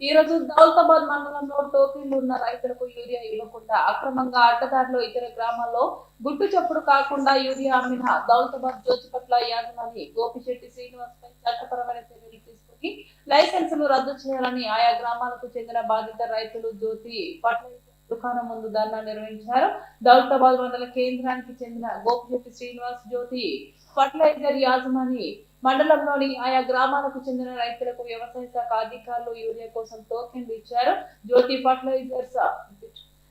ఈ రోజు దౌలతాబాద్ మండలంలో టోకీలు ఉన్న రైతులకు యూరియా ఇవ్వకుండా అక్రమంగా అడ్డదారిలో ఇతర గ్రామాల్లో గుట్టు చప్పుడు కాకుండా యూరియా అమ్మిన దౌలతాబాద్ జ్యోతిపట్ల యాజమాని గోపిశెట్టి శ్రీనివాస్ పై చట్టపరమైన చర్యలు తీసుకుని లైసెన్సులు రద్దు చేయాలని ఆయా గ్రామాలకు చెందిన బాధిత రైతులు జ్యోతి పట్ల దుకాణం ముందు ధర్నా నిర్వహించారు. దౌలతాబాద్ మండల కేంద్రానికి చెందిన గోపిశెట్టి శ్రీనివాస్ జ్యోతి ఫర్టిలైజర్ యాజమాని మండలంలోని ఆయా గ్రామాలకు చెందిన రైతులకు వ్యవసాయ శాఖ అధికారులు యూరియా కోసం టోకెన్లు ఇచ్చారు. జ్యోతి ఫర్టిలైజర్స్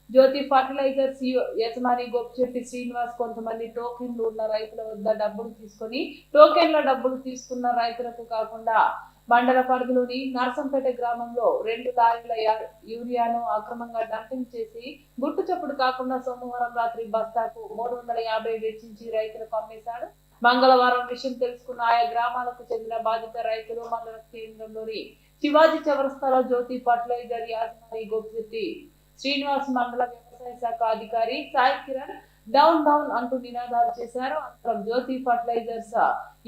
జ్యోతి ఫర్టిలైజర్స్ యజమాని గోపిచెట్టి శ్రీనివాస్ కొంతమంది టోకెన్లు ఉన్న రైతుల వద్ద డబ్బులు తీసుకొని టోకెన్ల డబ్బులు తీసుకున్న రైతులకు కాకుండా మండల పరిధిలోని నర్సంపేట గ్రామంలో రెండు లారీల యూరియాను అక్రమంగా డంపింగ్ చేసి గుట్టు చప్పుడు కాకుండా సోమవారం రాత్రి బస్తాకు మూడు వందల యాభై వెచ్చించి రైతులకు అమ్మేశాడు. మంగళవారం విషయం తెలుసుకున్న ఆయా గ్రామాలకు చెందిన బాధిత రైతులు మండల కేంద్రంలోని శివాజీ చౌరస్తాలో జ్యోతి ఫర్టిలైజర్ యాజమాని గోపిశెట్టి శ్రీనివాస్ మండల వ్యవసాయ శాఖ అధికారి సాయి కిరణ్ డౌన్ డౌన్ అంటూ నినాదాలు చేశారు. అనంతరం జ్యోతి ఫర్టిలైజర్స్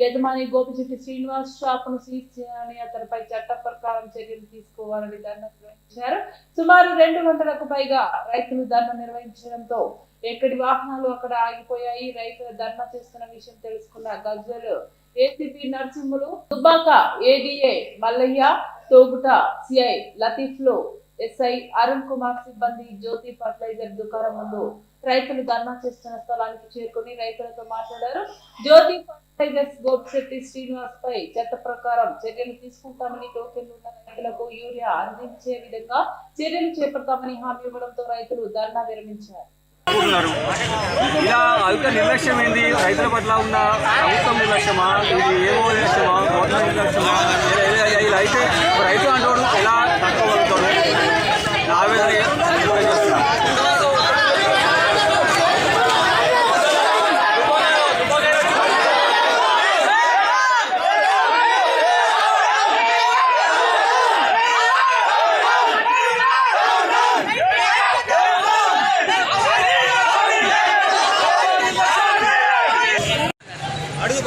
యజమాని గోపిచెట్టి శ్రీనివాస్ షాప్ను సీజ్ చేయాలని అతనిపై చట్ట ప్రకారం చర్యలు తీసుకోవాలని ధర్నా నిర్వహించారు. సుమారు రెండు గంటలకు పైగా రైతులు ధర్నా నిర్వహించడంతో ఎక్కడి వాహనాలు అక్కడ ఆగిపోయాయి రైతులు ధర్నా చేస్తున్న విషయం తెలుసుకున్న Gajwel ACP Narasimhulu Dubbaka ADA Mallaiah Thoguta CI లతీఫ్లు SI Arun Kumar సిబ్బంది జ్యోతి ఫర్టిలైజర్ దుకాణం ముందు రైతులు ధర్నా చేస్తున్న స్థలానికి చేరుకుని రైతులతో మాట్లాడారు. జ్యోతి ఫర్టిలైజర్స్ గోపిశెట్టి శ్రీనివాస్ పై చట్ట ప్రకారం చర్యలు తీసుకుంటామని టోకెన్లు ఉన్న రైతులకు యూరియా అందించే విధంగా చర్యలు చేపడతామని హామీ ఇవ్వడంతో రైతులు ధర్నా విరమించారు. ఇలా అధిక నిర్లక్ష్యం ఏంది? రైతుల పట్ల ఉన్న ప్రభుత్వం నిర్లక్ష్యమా? ఇది ఏమో నిర్లక్ష్యమా? గవర్నమెంట్ నిర్లక్ష్యమా? ఇలా- అయితే రైతు అంటూ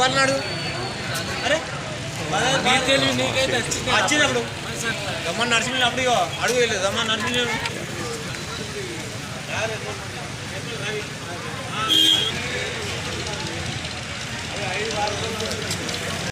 పర్నాడు అరే వచ్చినప్పుడు. దమ్మని నడిచిన అప్పుడు అడుగు. వెళ్ళలేదు దమ్మని నడిచిన